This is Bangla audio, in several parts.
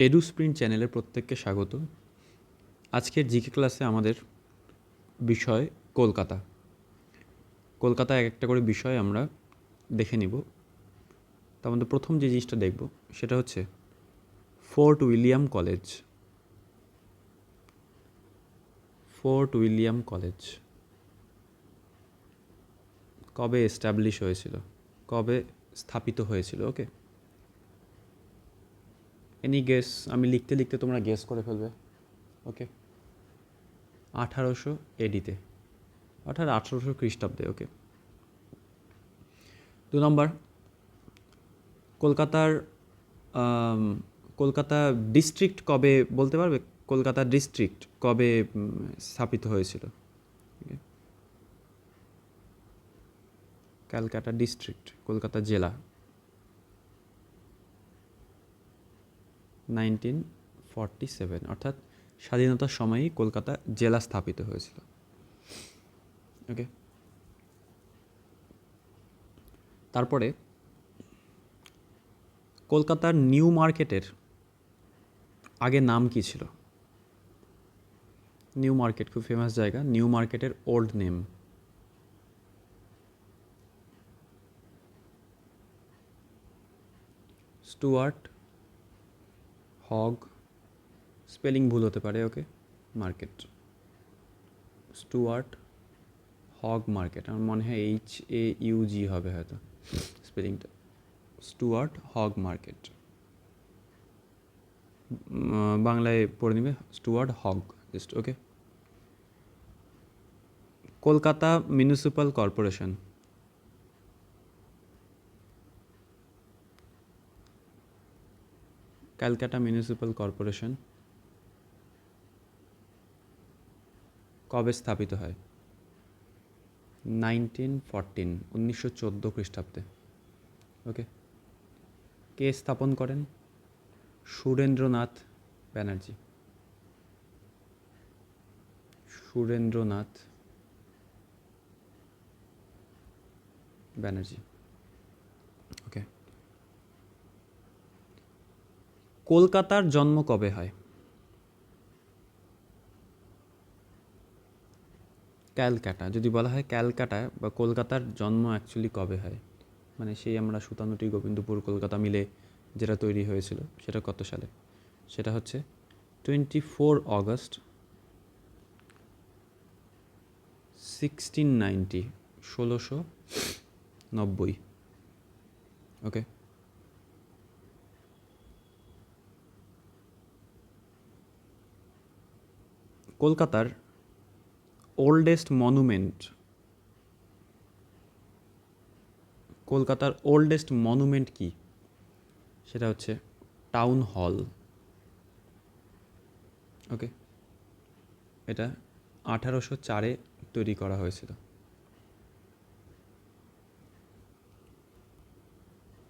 এডু স্প্রিন্ট চ্যানেলে প্রত্যেককে স্বাগত। আজকের জিকে ক্লাসে আমাদের বিষয় কলকাতা। কলকাতা এক একটা করে বিষয় আমরা দেখে নিব। তার মধ্যে প্রথম যে জিনিসটা দেখব, সেটা হচ্ছে Fort William College. Fort William College. কবে এস্টাবলিশ হয়েছিল? কবে স্থাপিত হয়েছিল? ওকে। এনি গেস আমি লিখতে লিখতে তোমরা গেস করে ফেলবে। ওকে আঠারোশো এডিতে অর্থাৎ আঠারোশো খ্রিস্টাব্দে ওকে দু নম্বর। কলকাতার কলকাতা ডিস্ট্রিক্ট কবে, বলতে পারবে? কলকাতা ডিস্ট্রিক্ট কবে স্থাপিত হয়েছিল? ক্যালকাটা ডিস্ট্রিক্ট কলকাতা জেলা। নাইনটিন ফর্টি সেভেন, অর্থাৎ স্বাধীনতার সময়ই কলকাতা জেলা স্থাপিত হয়েছিল। ওকে তারপরে কলকাতার নিউ মার্কেটের আগে নাম কি ছিল? নিউ মার্কেট, খুব ফেমাস জায়গা। নিউ মার্কেটের old name Stuart Hogg spelling ভুল হতে পারে okay market Stuart Hogg market আমার মনে হয় এইচ এ ইউ জি হবে হয়তো স্পেলিংটা স্টুয়ার্ট হগ মার্কেট বাংলায় পড়ে নিবে Stuart Hogg just okay Kolkata municipal corporation Calcutta municipal corporation কবে স্থাপিত হয়? নাইনটিন ফরটিন উনিশশো চোদ্দ খ্রিস্টাব্দে। ওকে কে স্থাপন করেন? সুরেন্দ্রনাথ ব্যানার্জি। সুরেন্দ্রনাথ ব্যানার্জি ওকে কলকাতার জন্ম কবে হয়? ক্যালকাটা। যদি বলা হয় ক্যালকাটা বা কলকাতার জন্ম অ্যাকচুয়ালি কবে হয়? মানে সেই আমরা সুতানুটি গোবিন্দপুর কলকাতা মিলে যেটা তৈরি হয়েছিল, সেটা কত সালে? সেটা হচ্ছে twenty four August sixteen ninety ষোলোশো নব্বই। ওকে কলকাতার ওল্ডেস্ট মনুমেন্ট কলকাতার ওল্ডেস্ট মনুমেন্ট কি? সেটা হচ্ছে টাউন হল ওকে এটা আঠারোশো চারে তৈরি করা হয়েছিল।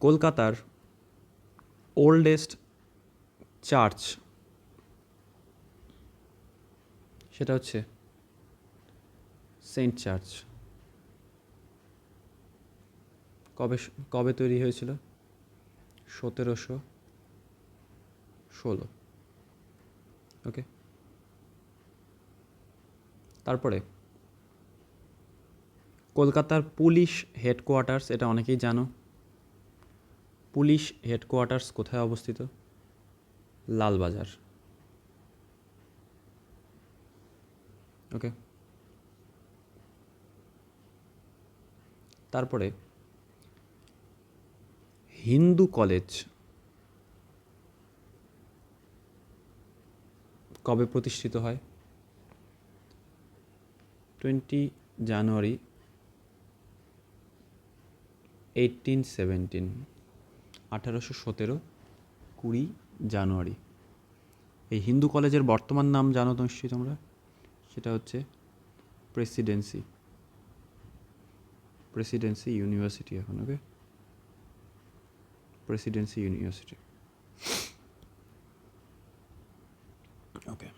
কলকাতার ওল্ডেস্ট চার্চ সেটা হচ্ছে সেন্ট চার্চ কবে কবে তৈরি হয়েছিল? সতেরোশো ষোলো। ওকে তারপরে কলকাতার পুলিশ হেডকোয়ার্টার্স, এটা অনেকেই জানো। পুলিশ হেডকোয়ার্টার্স কোথায় অবস্থিত? লালবাজার। ওকে তারপরে, হিন্দু কলেজ কবে প্রতিষ্ঠিত হয়? টোয়েন্টি জানুয়ারি এইটিন সেভেন্টিন, আঠারোশো সতেরো, কুড়ি জানুয়ারি। এই হিন্দু কলেজের বর্তমান নাম জানো তো নিশ্চয়ই তোমরা? সেটা হচ্ছে প্রেসিডেন্সি প্রেসিডেন্সি ইউনিভার্সিটি এখন okay presidency university okay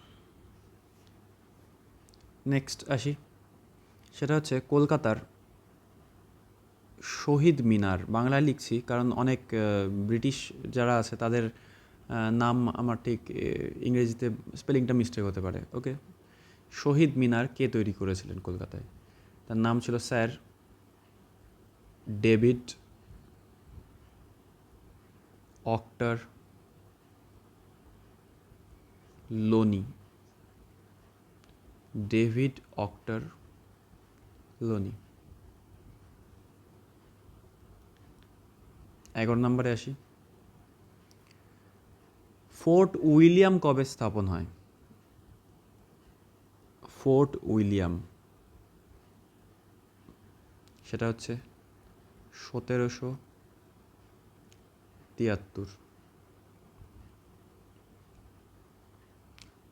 next আসি, সেটা হচ্ছে কলকাতার শহীদ মিনার। বাংলায় লিখছি কারণ অনেক ব্রিটিশ যারা আছে তাদের নাম আমার ঠিক ইংরেজিতে স্পেলিংটা মিস্টেক হতে পারে ওকে শহীদ মিনার কে তৈরি করেছিলেন কলকাতায়? তার নাম ছিল sir David Ochterlony. David Ochterlony. এগারো নম্বরে আসি। ফোর্ট উইলিয়াম কবে স্থাপন হয়? Fort William. সেটা হচ্ছে সতেরোশো তিয়াত্তর।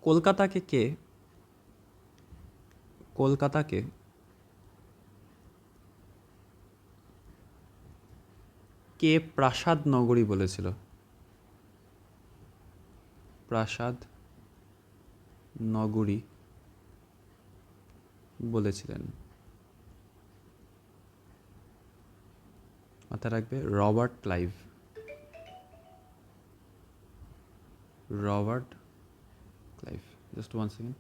কলকাতাকে কে? কলকাতাকে কে প্রাসাদ নগরী বলেছিল? প্রাসাদ নগরী। বলেছিলেন। মাথায় রাখবে, Robert Clive. Robert Clive just one second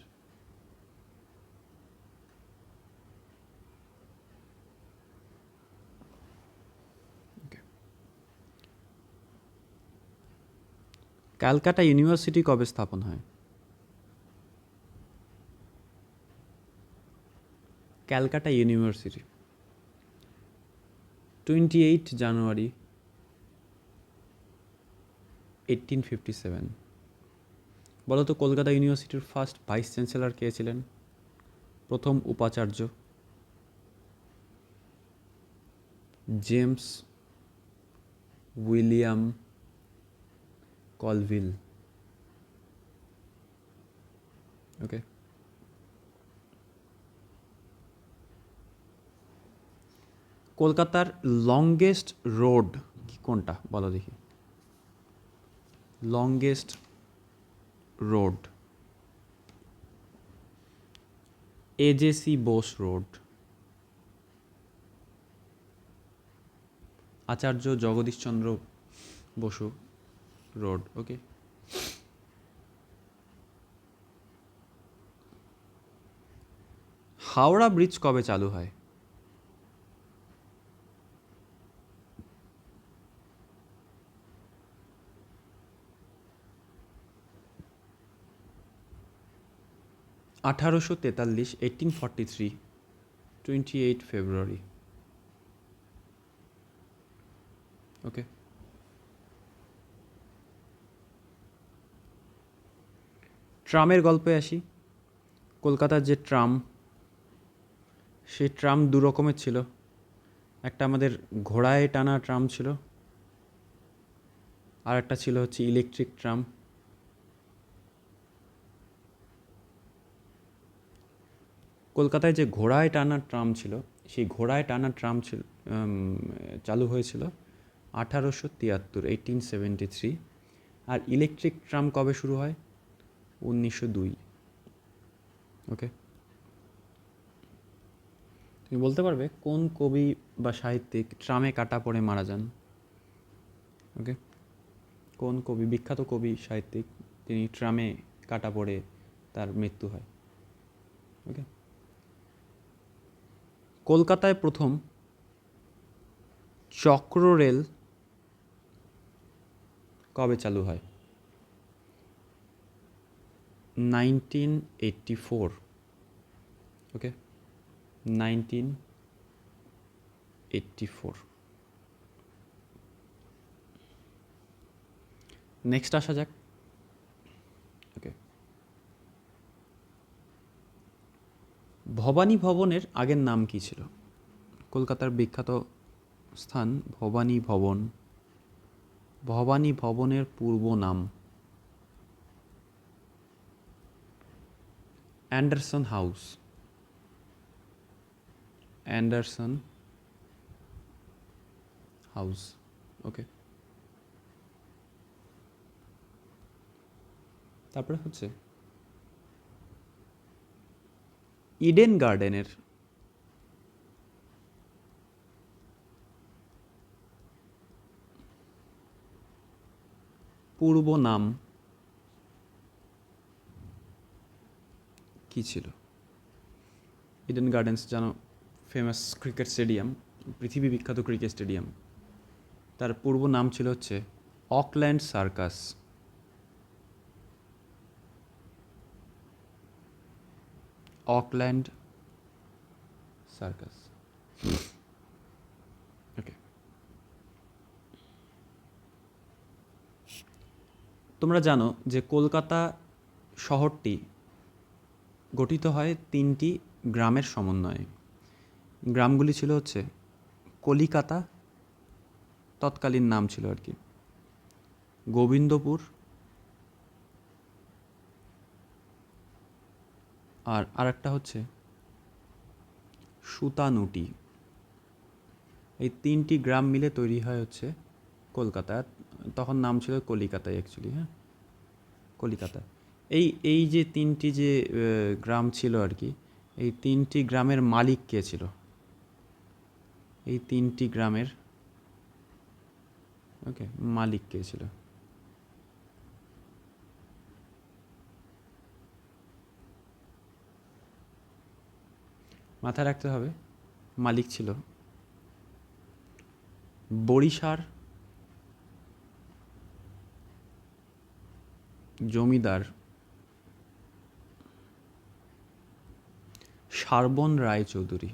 Calcutta university কবে স্থাপন হয়? Calcutta university. Twenty eight January eighteen fifty seven বলতো কলকাতা ইউনিভার্সিটির ফার্স্ট ভাইস চ্যান্সেলর কে ছিলেন? প্রথম উপাচার্য জেমস উইলিয়াম কলভিল। ওকে কলকাতার লংগেস্ট রোড কোনটা? বলো দেখি। Longest road AJC Bose road Acharya Jagadishchandra Basu road okay Howrah bridge কবে চালু হয়? আঠারোশো তেতাল্লিশ eighteen forty three twenty eight February okay ট্রামের গল্পে আসি। কলকাতার যে ট্রাম, সেই ট্রাম দু রকমের ছিল। একটা আমাদের ঘোড়ায় টানা ট্রাম ছিল, আর একটা ছিল হচ্ছে ইলেকট্রিক ট্রাম। কলকাতায় যে ঘোড়ায় টানা ট্রাম ছিল, সেই ঘোড়ায় টানা ট্রাম ছিল চালু হয়েছিল আঠারোশো তিয়াত্তর এইটিন সেভেন্টি থ্রি আর ইলেকট্রিক ট্রাম কবে শুরু হয়? উনিশশো দুই। ওকে তুমি বলতে পারবে কোন কবি বা সাহিত্যিক ট্রামে কাটা পড়ে মারা যান? ওকে কোন কবি, বিখ্যাত কবি, সাহিত্যিক, তিনি ট্রামে কাটা পড়ে তার মৃত্যু হয়? ওকে কলকাতায় প্রথম চক্র রেল কবে চালু হয়? Nineteen eighty four okay nineteen eighty four next আসা যাক ওকে ভবানী ভবনের আগের নাম কি ছিল? কলকাতার বিখ্যাত স্থান ভবানী ভবন। ভবানী ভবনের পূর্ব নাম। Anderson House. Anderson House. Okay. তারপরে হচ্ছে ইডেন গার্ডেনের পূর্ব নাম কি ছিল? ইডেন গার্ডেন্স জানো ফেমাস ক্রিকেট স্টেডিয়াম পৃথিবী বিখ্যাত ক্রিকেট স্টেডিয়াম তার পূর্ব নাম ছিল হচ্ছে Auckland circus Auckland circus okay তোমরা জানো যে কলকাতা শহরটি গঠিত হয় তিনটি গ্রামের সমন্বয়ে। গ্রামগুলি ছিল হচ্ছে কলিকাতা, তৎকালীন নাম ছিল আর কি। গোবিন্দপুর আর আরেকটা হচ্ছে সুতানুটি এই তিনটি গ্রাম মিলে তৈরি হয় হচ্ছে কলকাতা। তখন নাম ছিল কলিকাতায় অ্যাকচুয়ালি হ্যাঁ? কলিকাতা। এই এই যে তিনটি যে গ্রাম ছিল আর কি, এই তিনটি গ্রামের মালিক কে ছিল? এই তিনটি গ্রামের ওকে মালিক কে ছিল? মাথায় রাখতে হবে মালিক ছিল। বড়িশার জমিদার শারবন রায়চৌধুরী।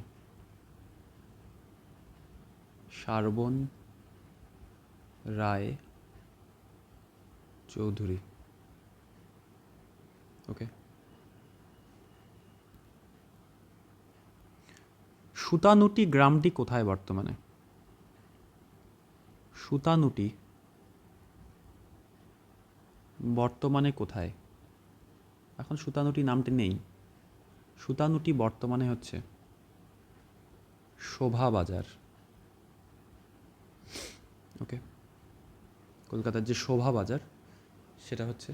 শারবন রায় চৌধুরী ওকে সুতানুটি গ্রামটি কোথায় বর্তমানে? সুতানুটি বর্তমানে কোথায়? এখন সুতানুটি নামটি নেই। সুতানুটি বর্তমানে হচ্ছে শোভা বাজার। ওকে। কলকাতার যে শোভা বাজার, সেটা হচ্ছে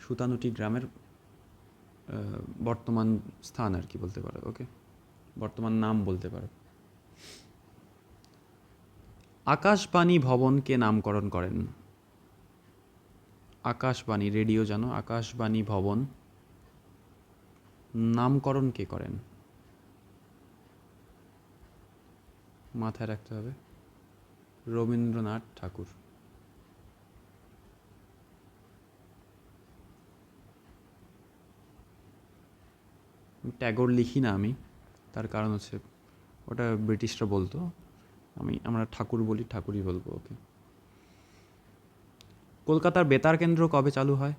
সুতানুটি গ্রামের বর্তমান স্থান আর কি বলতে পারো। ওকে। বর্তমান নাম বলতে পারো। আকাশবাণী ভবনকে নামকরণ করেন। আকাশবাণী, রেডিও জানো, আকাশবাণী ভবন নামকরণ কে করেন? মাথায় রাখতে হবে। রবীন্দ্রনাথ ঠাকুর। ট্যাগর লিখি না আমি। তার কারণ হচ্ছে ওটা ব্রিটিশরা বলতো, আমি, আমরা ঠাকুর বলি, ঠাকুরই বলব, ওকে। কলকাতার বেতার কেন্দ্র কবে চালু হয়?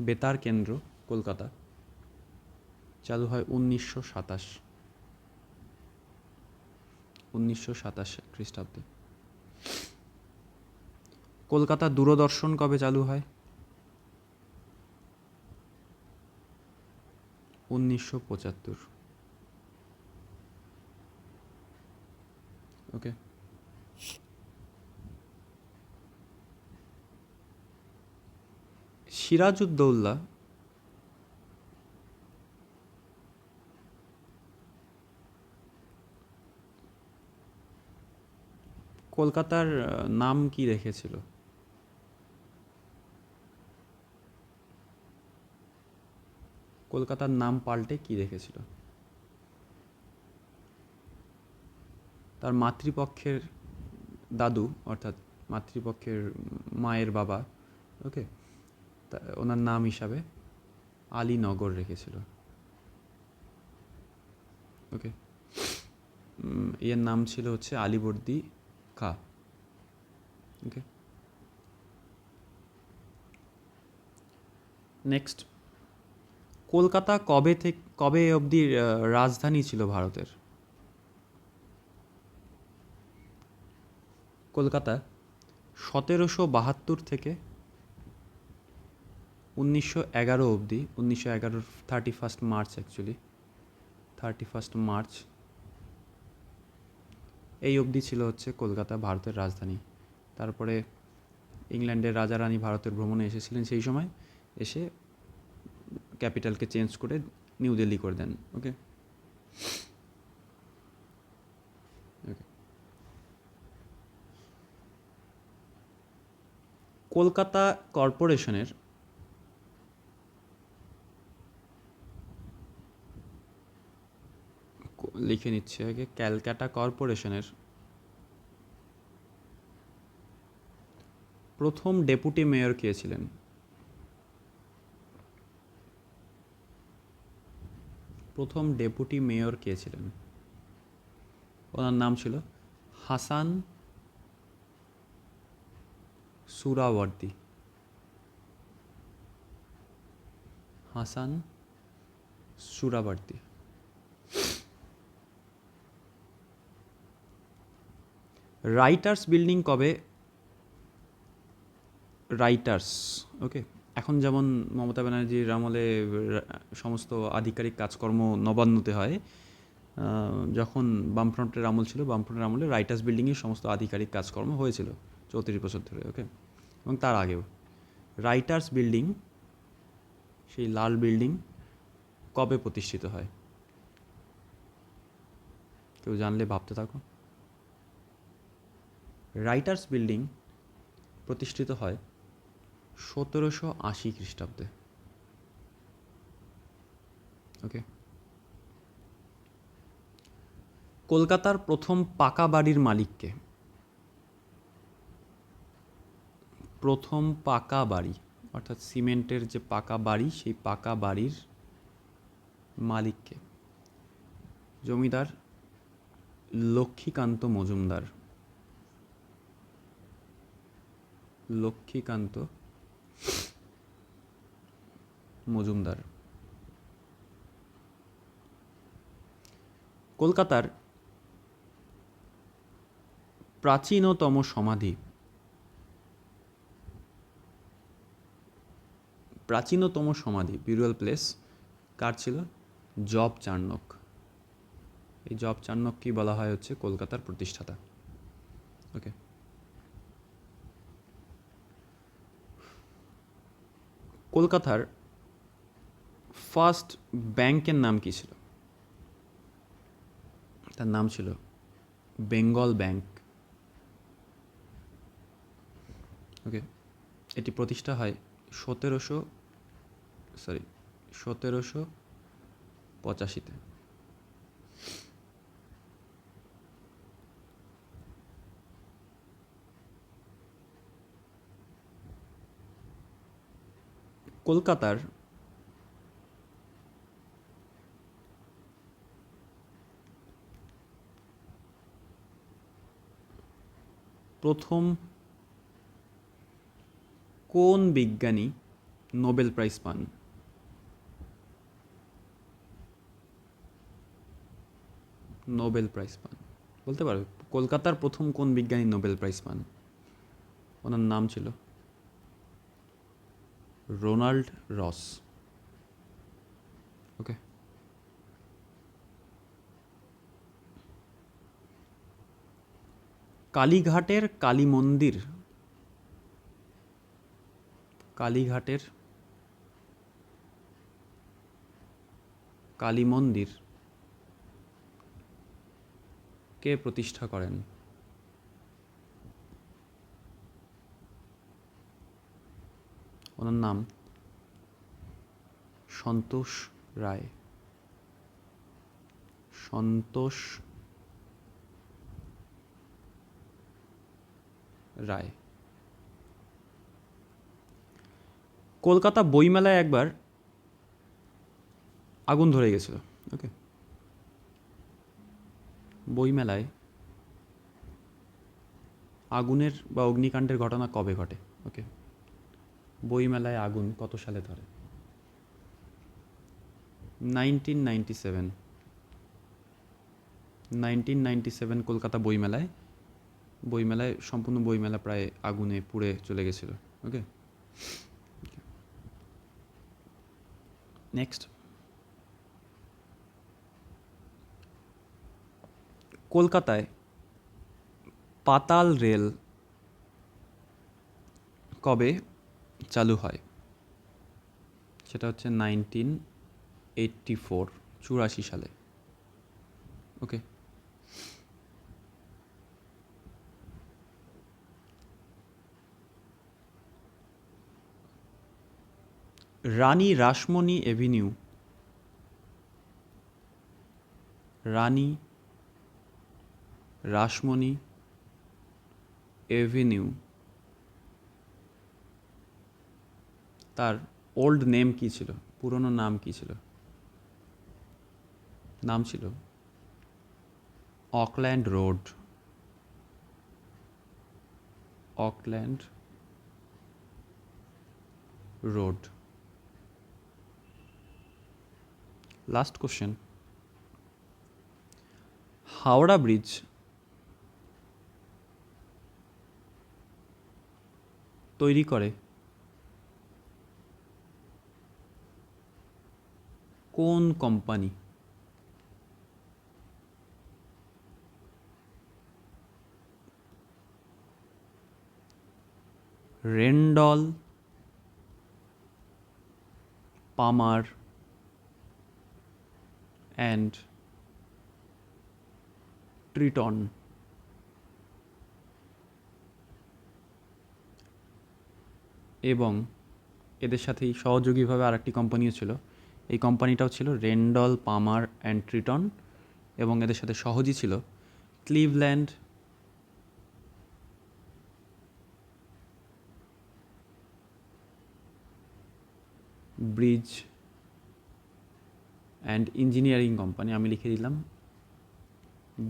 বেতার কেন্দ্র কলকাতা চালু হয় উনিশশো সাতাশ উনিশশো সাতাশ খ্রিস্টাব্দে। কলকাতা দূরদর্শন কবে চালু হয়? উনিশশো পঁচাত্তর। ওকে সিরাজউদ্দৌল্লা কলকাতার নাম কি রেখেছিল? কলকাতার নাম পাল্টে কি রেখেছিল তার মাতৃপক্ষের দাদু, অর্থাৎ মাতৃপক্ষের মায়ের বাবা, ওকে? ওনার নাম হিসাবে আলীনগর রেখেছিল। ওকে? এর নাম ছিল হচ্ছে আলীবর্দী খা। ওকে? নেক্সট। কলকাতা কবে থেকে, কবে অবধি রাজধানী ছিল ভারতের? কলকাতা, সতেরোশো বাহাত্তর থেকে উনিশশো এগারো অবধি, উনিশশো এগারোর thirty first March actually thirty first March এই অবধি ছিল হচ্ছে কলকাতা ভারতের রাজধানী। তারপরে ইংল্যান্ডের রাজা রানী ভারতের ভ্রমণে এসেছিলেন সেই সময়, এসে ক্যাপিটালকে চেঞ্জ করে নিউ দিল্লি করে দেন, ওকে? কলকাতা কর্পোরেশনের লিখে নিচ্ছে আগে, ক্যালকাটা কর্পোরেশনের প্রথম ডেপুটি মেয়র কে ছিলেন? প্রথম ডেপুটি মেয়র কে ছিলেন? ওনার নাম ছিল হাসান সুরাবর্দী হাসান সুরাবর্দী রাইটার্স বিল্ডিং কবে? Writers, okay. এখন যেমন মমতা ব্যানার্জির আমলে সমস্ত আধিকারিক কাজকর্ম নবান্নতে হয় যখন বামফ্রন্টের আমল ছিল, বামফ্রন্টের আমলে রাইটার্স বিল্ডিংয়ে সমস্ত আধিকারিক কাজকর্ম হয়েছিল চৌত্রিশ বছর ধরে ওকে এবং তার আগেও। রাইটার্স বিল্ডিং, সেই লাল বিল্ডিং কবে প্রতিষ্ঠিত হয়? কেউ জানলে ভাবতে থাকো। রাইটার্স বিল্ডিং প্রতিষ্ঠিত হয় সতেরোশো আশি খ্রিস্টাব্দে। ওকে কলকাতার প্রথম পাকা বাড়ির মালিককে। প্রথম পাকা বাড়ি, অর্থাৎ সিমেন্টের যে পাকা বাড়ি, সেই পাকা বাড়ির মালিককে। জমিদার লক্ষ্মীকান্ত মজুমদার। লক্ষ্মীকান্ত মজুমদার। কলকাতার প্রাচীনতম সমাধি। প্রাচীনতম সমাধি বিরুয়াল প্লেস কার ছিল? জব চার্নক এই জব চার্নককেই বলা হয় হচ্ছে? কলকাতার প্রতিষ্ঠাতা। ওকে। কলকাতার ফার্স্ট ব্যাংকের নাম কী ছিল? তার নাম ছিল বেঙ্গল ব্যাংক। ওকে, এটি প্রতিষ্ঠা হয় সতেরোশো সরি সতেরোশো পঁচাশিতে। কলকাতার প্রথম কোন বিজ্ঞানী নোবেল প্রাইজ পান? নোবেল প্রাইজ পান। বলতে পারবে কলকাতার প্রথম কোন বিজ্ঞানী নোবেল প্রাইজ পান? ওনার নাম ছিল রোনাল্ড রস। ওকে? কালীঘাটের কালী মন্দির। কালীঘাটের কালী মন্দির কে প্রতিষ্ঠা করেন? ওনার নাম সন্তোষ রায়। সন্তোষ রায়। কলকাতা বইমেলায় একবার আগুন ধরে গেছিল ওকে বইমেলায় আগুনের বা অগ্নিকাণ্ডের ঘটনা কবে ঘটে ওকে বইমেলায় আগুন কত সালে ধরে? Nineteen ninety seven nineteen ninety seven Kolkata বইমেলায় বইমেলায়, সম্পূর্ণ বইমেলা প্রায় আগুনে পুড়ে চলে গেছিল। ওকে নেক্সট কলকাতায় পাতাল রেল কবে চালু হয়? সেটা হচ্ছে নাইনটিন এইটটি ফোর চুরাশি সালে। Okay Rani Rashmoni avenue. Rani Rashmoni avenue. তার ওল্ড নেম কী ছিল? পুরনো নাম কী ছিল? নাম ছিল Auckland road. Auckland road. Last question Howrah bridge তৈরি করে কোন company Rendel Palmer and Tritton এবং এদের সাথেই সহযোগীভাবে আরেকটি কোম্পানিও ছিল। এই কোম্পানিটাও ছিল রেন্ডল পামার অ্যান্ড ট্রিটন এবং এদের সাথে সহজই ছিল Cleveland bridge and engineering company আমি লিখে দিলাম।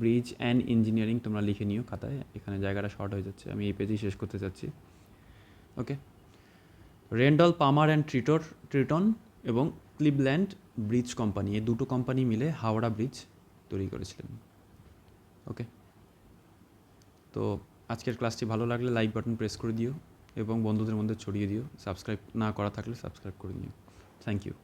ব্রিজ অ্যান্ড ইঞ্জিনিয়ারিং তোমরা লিখে নিও খাতায়। এখানে জায়গাটা শর্ট হয়ে যাচ্ছে। আমি এই পেজেই শেষ করতে চাচ্ছি। Okay Rendel Palmer and Tritor Tritton এবং ক্লিভল্যান্ড ব্রিজ কোম্পানি এই দুটো কোম্পানি মিলে হাওড়া ব্রিজ তৈরি করেছিলেন। ওকে তো আজকের ক্লাসটি ভালো লাগলে লাইক বাটন প্রেস করে দিও এবং বন্ধুদের মধ্যে ছড়িয়ে দিও। সাবস্ক্রাইব না করা থাকলে সাবস্ক্রাইব করে নিও। Thank you